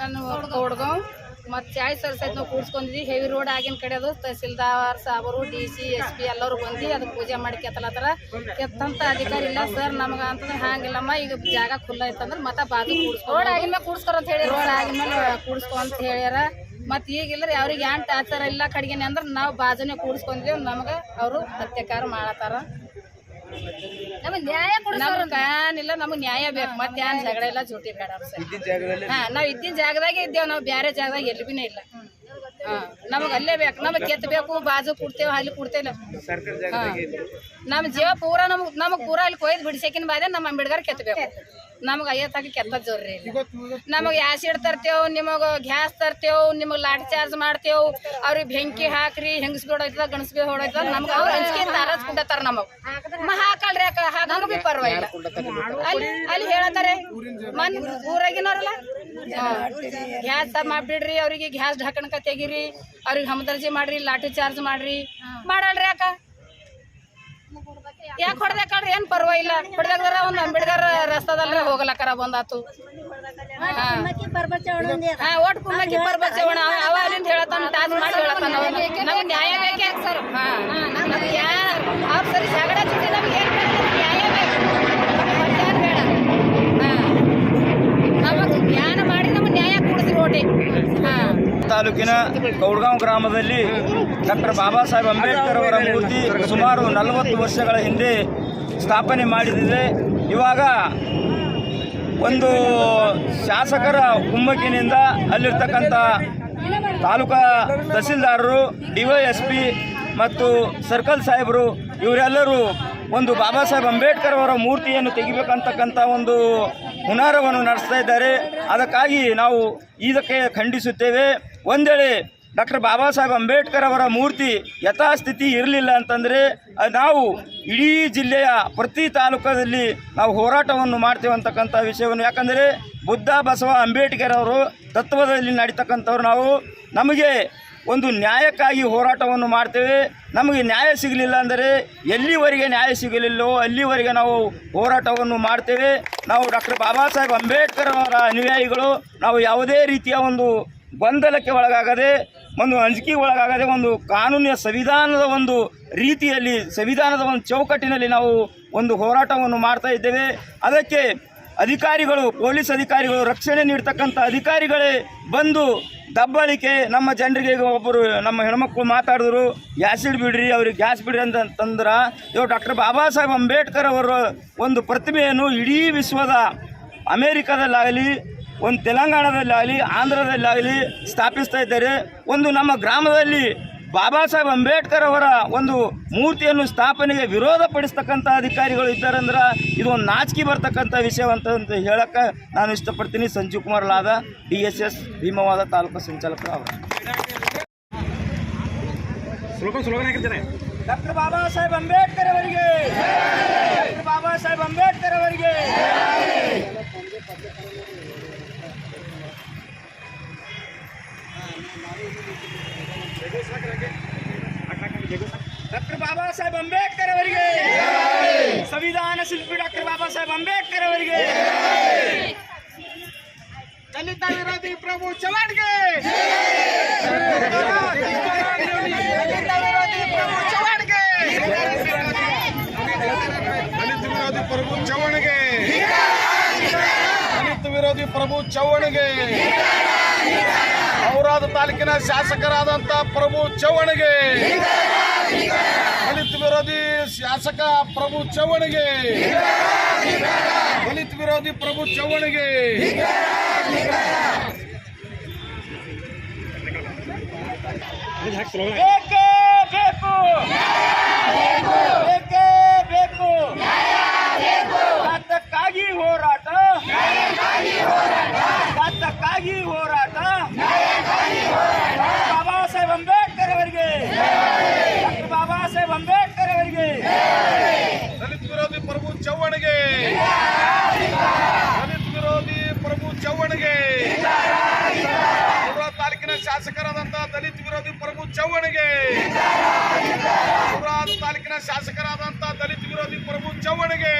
ನಾನು ಮತ್ತೆ ಮತ್ತು ಚಾಯ್ ಸರ್ಸೈತ್ ನಾವು ಕೂಡ್ಸ್ಕೊಂಡಿದ್ವಿ. ಹೆವಿ ರೋಡ್ ಆಗಿನ ಕಡೆ ಅದು. ತಹಸೀಲ್ದಾರ್ ಸಾಬರು ಡಿ ಸಿ ಎಸ್ ಪಿ ಎಲ್ಲರೂ ಬಂದು ಅದು ಪೂಜೆ ಮಾಡಿ ಕೆತ್ತಲತ್ತಾರ. ಕೆತ್ತಂತ ಅಧಿಕಾರಿ ಇಲ್ಲ. ಸರ್ ನಮ್ಗೆ ಅಂತಂದ್ರೆ ಹಾಂಗಿಲ್ಲಮ್ಮ ಈಗ ಜಾಗ ಖುಲ್ಲ ಐತಂದ್ರೆ ಮತ್ತೆ ಬಾಜು ಕೂಡ್ಸ್ಕೊ ರೋಡ್ ಆಗಿನ ಮೇಲೆ ಕೂಡ್ಸ್ಕೊರ ಅಂತ ಹೇಳಿ ರೋಡ್ ಆಗಿನ ಮೇಲೆ ಕೂಡ್ಸ್ಕೊ ಅಂತ ಹೇಳ್ಯಾರ. ಮತ್ತು ಈಗಿಲ್ಲರಿ ಅವ್ರಿಗೆ ಏನ್ ಟಾರ್ಚರ್ ಇಲ್ಲ ಕಡಿಗೆನೆ ಅಂದ್ರೆ ನಾವು ಬಾಜುನೇ ಕೂಡಿಸ್ಕೊಂಡಿದ್ದೇವೆ ನಮ್ಗೆ ಅವರು ಅತ್ಯಾಚಾರ ಮಾಡತ್ತಾರ. ನಮಗೆ ನ್ಯಾಯ ನಮ್ಗೆ ಏನಿಲ್ಲ ನಮಗೆ ನ್ಯಾಯ ಬೇಕು. ಮತ್ತೆ ಏನ್ ಜಗಳ ಇಲ್ಲ ಜೂಟಿ ಬೇಡ ಹಾ ನಾವ್ ಇದ್ದಿನ ಜಾಗದಾಗೆ ಇದ್ದೇವ್ ನಾವು ಬೇರೆ ಜಾಗದಾಗ ಎಲ್ಲಿ ಬಿನೇ ಇಲ್ಲ ನಮಗ್ ಅಲ್ಲೇ ಬೇಕು ನಮಗ್ ಕೆತ್ತಬೇಕು ಬಾಜು ಕೊಡ್ತೇವೆ ಅಲ್ಲಿ ಕೊಡ್ತೇವೆ ಹಾ. ನಮ್ ಜೀವ ಪೂರ ನಮ್ಗೆ ನಮಗ್ ಪೂರ ಅಲ್ಲಿ ಕೊಯ್ದು ಬಿಡಿಸಕಿನ ಬಾದೆ ನಮ್ಮ ಅಂಬೇಡ್ಕರ್ ಕೆತ್ತಬೇಕು ನಮಗ್ ಅಯ್ಯತ್ತಾಗ ಕೆತ್ತ ಜೋರ್ರಿ ಜೋರಿ ನಮಗ್ ಆಸಿಡ್ ತರ್ತೇವ್ ನಿಮಗ ಗ್ಯಾಸ್ ತರ್ತೇವ್ ನಿಮಗ್ ಲಾಠಿ ಚಾರ್ಜ್ ಮಾಡ್ತೇವ್ ಅವ್ರಿಗೆ ಬೆಂಕಿ ಹಾಕ್ರಿ ಹೆಂಗಸ್ ಹೊಡೈತದ ಗಣಸ್ ಬಿ ನಮ್ಗೆ ನಮ್ಗ ಅವ್ರ ತಾರಾಜ್ ತಾರಸ್ ಕುಂಡತಾರ ನಮಗ್. ಹಾಕಲ್ರಿ ಹಾಕಿ ಪರ್ವಾಗಿಲ್ಲ ಬಿ ಪರವಾಗಿಲ್ಲ. ಅಲ್ಲಿ ಅಲ್ಲಿ ಹೇಳತಾರೆ ಮನ್ ಊರಾಗಿನವ್ರಲ್ಲ? ಗ್ಯಾಸ್ ಮಾಡ್ಬಿಡ್ರಿ, ಅವ್ರಿಗೆ ಗ್ಯಾಸ್ ಢಾಕಣಕ ತೆಗೀರಿ, ಅವ್ರಿಗೆ ಹಮದರ್ಜಿ ಮಾಡ್ರಿ, ಲಾಠಿ ಚಾರ್ಜ್ ಮಾಡ್ರಿ. ಮಾಡಲ್ರಿ ಯಾಕ ಯಾಕೆ ಹೊಡ್ದಾಕಳ್ರಿ ಏನ್ ಇಲ್ಲ ಹೊಡೆದಾಕದ್ರ ಒಂದ್ ಅಂಬೇಡ್ಕರ್ ರಸ್ತಾದಲ್ರಿ ಹೋಗ್ಲಕ್ಕರ ಬಂದಾತು. ಹಾ. ಮಾಡಿ ನ್ಯಾಯ ಬೇಕೇ ಸರ್. ಹಾ. ನಮ್ಗೆ ಯಾ ಅವ್ರ ಸರಿ ಜಗಳ ಜೊತೆ ನಮ್ಗೆ ಏನ್ ಬೇಡ ನಮ್ಗೆ ನ್ಯಾಯ ಬೇಕು ನಮ್ಗೆ ಮತ್ಯಾನ್ ಬೇಡ ಹಾ ನಮಗ್ ಜ್ಞಾನ ಮಾಡಿ ನಮ್ಗೆ ನ್ಯಾಯ ಕೊಡಿಸಿ ರೋಟಿ ಹಾ ತಾಲೂಕಿನ ಕೌಡ್ಗಾಂವ್ ಗ್ರಾಮದಲ್ಲಿ ಡಾಕ್ಟರ್ ಬಾಬಾ ಸಾಹೇಬ್ ಅಂಬೇಡ್ಕರ್ ಅವರ ಮೂರ್ತಿ ಸುಮಾರು ನಲವತ್ತು ವರ್ಷಗಳ ಹಿಂದೆ ಸ್ಥಾಪನೆ ಮಾಡಿದಿದೆ. ಇವಾಗ ಒಂದು ಶಾಸಕರ ಕುಮ್ಮಕ್ಕಿನಿಂದ ಅಲ್ಲಿರ್ತಕ್ಕಂಥ ತಾಲೂಕಾ ತಹಸೀಲ್ದಾರರು ಡಿವೈಎಸ್ಪಿ ಮತ್ತು ಸರ್ಕಲ್ ಸಾಹೇಬರು, ಇವರೆಲ್ಲರೂ ಒಂದು ಬಾಬಾ ಸಾಹೇಬ್ ಅಂಬೇಡ್ಕರ್ ಅವರ ಮೂರ್ತಿಯನ್ನು ತೆಗಿಬೇಕಂತಕ್ಕಂಥ ಒಂದು ಹುನಾರವನ್ನು ನಡೆಸ್ತಾ ಇದ್ದಾರೆ. ಅದಕ್ಕಾಗಿ ನಾವು ಇದಕ್ಕೆ ಖಂಡಿಸುತ್ತೇವೆ. ಒಂದೇಳೆ ಡಾಕ್ಟರ್ ಬಾಬಾ ಸಾಹೇಬ್ ಅಂಬೇಡ್ಕರ್ ಅವರ ಮೂರ್ತಿ ಯಥಾಸ್ಥಿತಿ ಇರಲಿಲ್ಲ ಅಂತಂದರೆ ನಾವು ಇಡೀ ಜಿಲ್ಲೆಯ ಪ್ರತಿ ತಾಲೂಕದಲ್ಲಿ ನಾವು ಹೋರಾಟವನ್ನು ಮಾಡ್ತೇವೆ ಅಂತಕ್ಕಂಥ ವಿಷಯವನ್ನು. ಯಾಕಂದರೆ ಬುದ್ಧ ಬಸವ ಅಂಬೇಡ್ಕರ್ ಅವರು ತತ್ವದಲ್ಲಿ ನಡೀತಕ್ಕಂಥವ್ರು ನಾವು. ನಮಗೆ ಒಂದು ನ್ಯಾಯಕ್ಕಾಗಿ ಹೋರಾಟವನ್ನು ಮಾಡ್ತೇವೆ. ನಮಗೆ ನ್ಯಾಯ ಸಿಗಲಿಲ್ಲ ಅಂದರೆ ಎಲ್ಲಿವರೆಗೆ ನ್ಯಾಯ ಸಿಗಲಿಲ್ಲವೋ ಅಲ್ಲಿವರೆಗೆ ನಾವು ಹೋರಾಟವನ್ನು ಮಾಡ್ತೇವೆ. ನಾವು ಡಾಕ್ಟರ್ ಬಾಬಾ ಸಾಹೇಬ್ ಅಂಬೇಡ್ಕರ್ ಅವರ ಅನುಯಾಯಿಗಳು. ನಾವು ಯಾವುದೇ ರೀತಿಯ ಒಂದು ಗೊಂದಲಕ್ಕೆ ಒಳಗಾಗದೆ, ಒಂದು ಅಂಜಿಕೆ ಒಳಗಾಗದೆ, ಒಂದು ಕಾನೂನಿನ ಸಂವಿಧಾನದ ಒಂದು ರೀತಿಯಲ್ಲಿ, ಸಂವಿಧಾನದ ಒಂದು ಚೌಕಟ್ಟಿನಲ್ಲಿ ನಾವು ಒಂದು ಹೋರಾಟವನ್ನು ಮಾಡ್ತಾ ಇದ್ದೇವೆ. ಅದಕ್ಕೆ ಅಧಿಕಾರಿಗಳು, ಪೊಲೀಸ್ ಅಧಿಕಾರಿಗಳು ರಕ್ಷಣೆ ನೀಡ್ತಕ್ಕಂಥ ಅಧಿಕಾರಿಗಳೇ ಬಂದು ದಬ್ಬಳಿಕೆ, ನಮ್ಮ ಜನರಿಗೆ ಈಗ ಒಬ್ಬರು ನಮ್ಮ ಹೆಣ್ಮಕ್ಳು ಮಾತಾಡಿದ್ರು ಗ್ಯಾಸಿಡ್ ಬಿಡ್ರಿ, ಅವ್ರಿಗೆ ಗ್ಯಾಸ್ ಬಿಡ್ರಿ ಅಂತ ತಂದ್ರ, ಇವ್ರು ಡಾಕ್ಟರ್ ಬಾಬಾ ಸಾಹೇಬ್ ಅಂಬೇಡ್ಕರ್ ಅವರ ಒಂದು ಪ್ರತಿಮೆಯನ್ನು ಇಡೀ ವಿಶ್ವದ, ಅಮೇರಿಕಾದಲ್ಲಾಗಲಿ, ಒಂದು ತೆಲಂಗಾಣದಲ್ಲಾಗಲಿ, ಆಂಧ್ರದಲ್ಲಾಗಲಿ ಸ್ಥಾಪಿಸ್ತಾ ಇದ್ದಾರೆ. ಒಂದು ನಮ್ಮ ಗ್ರಾಮದಲ್ಲಿ ಬಾಬಾ ಸಾಹೇಬ್ ಅಂಬೇಡ್ಕರ್ ಅವರ ಒಂದು ಮೂರ್ತಿಯನ್ನು ಸ್ಥಾಪನೆಗೆ ವಿರೋಧ ಪಡಿಸ್ತಕ್ಕಂಥ ಅಧಿಕಾರಿಗಳು ಇದ್ದಾರಂದ್ರೆ ಇದು ಒಂದು ನಾಚಿಕೆ ಬರ್ತಕ್ಕಂಥ ವಿಷಯವಂತ ಅಂತ ಹೇಳಕ್ಕೆ ನಾನು ಇಷ್ಟಪಡ್ತೀನಿ. ಸಂಜೀವ್ ಕುಮಾರ್ ಲಾದ ಡಿ ಎಸ್ ಎಸ್ ಭೀಮವಾದ ತಾಲೂಕು ಸಂಚಾಲಕ ಅವರು. ಡಾಕ್ಟರ್ ಬಾಬಾ ಸಾಹೇಬ್ ಅಂಬೇಡ್ಕರ್ ಅವರಿಗೆ. ಡಾಕ್ಟರ್ ಬಾಬಾ ಸಾಹೇಬ್ ಅಂಬೇಡ್ಕರ್ ಅವರಿಗೆ. ಡಾಕ್ಟರ್ ಬಾಬಾ ಸಾಹೇಬ್ ಅಂಬೇಡ್ಕರ್ ಅವರಿಗೆ ಸಂವಿಧಾನ ಶಿಲ್ಪಿ ಡಾಕ್ಟರ್ ಬಾಬಾ ಸಾಹೇಬ್ ಅಂಬೇಡ್ಕರ್ ಅವರಿಗೆ ದಲಿತ ವಿರೋಧಿ ಪ್ರಭು ಚವಾಣ್ಗೆ ದಲಿತ ವಿರೋಧಿ ಪ್ರಭು ಚವಾಣ್ಗೆ ದಲಿತ ವಿರೋಧಿ ಪ್ರಭು ಚವಣಿಗೆ ದಲಿತ ವಿರೋಧಿ ಪ್ರಭು ಚವಣಿಗೆ ಔರಾದ ತಾಲೂಕಿನ ಶಾಸಕರಾದಂತ ಪ್ರಭು ಚವಣಿಗೆ ದಲಿತ ವಿರೋಧಿ ಶಾಸಕ ಪ್ರಭು ಚವಣಿಗೆ ದಲಿತ ವಿರೋಧಿ ಪ್ರಭು ಚವಣಿಗೆ ಬೇಕು ಅದಕ್ಕಾಗಿ ಹೋರಾಟ ಅದಕ್ಕಾಗಿ ಹೋರಾಟ ಬಾಬಾ ಸಾಹೇಬ್ ಅಂಬೇಡ್ಕರ್ ಅವರಿಗೆ ಡಾಕ್ಟರ್ ಬಾಬಾ ಸಾಹೇಬ್ ಅಂಬೇಡ್ಕರ್ ಅವರಿಗೆ ದಲಿತ ವಿರೋಧಿ ಪ್ರಭು ಚೌವಣಿಗೆ ದಲಿತ ವಿರೋಧಿ ಪ್ರಭು ಚೌವಣಿಗೆ ಔರಾದ ತಾಲೂಕಿನ ಶಾಸಕರಾದಂತಹ ದಲಿತ ವಿರೋಧಿ ಪ್ರಭು ಚೌವಣಿಗೆ ಔರಾದ ತಾಲೂಕಿನ ಶಾಸಕರಾದಂತಹ ದಲಿತ ವಿರೋಧಿ ಪ್ರಭು ಚವ್ವಣಿಗೆ.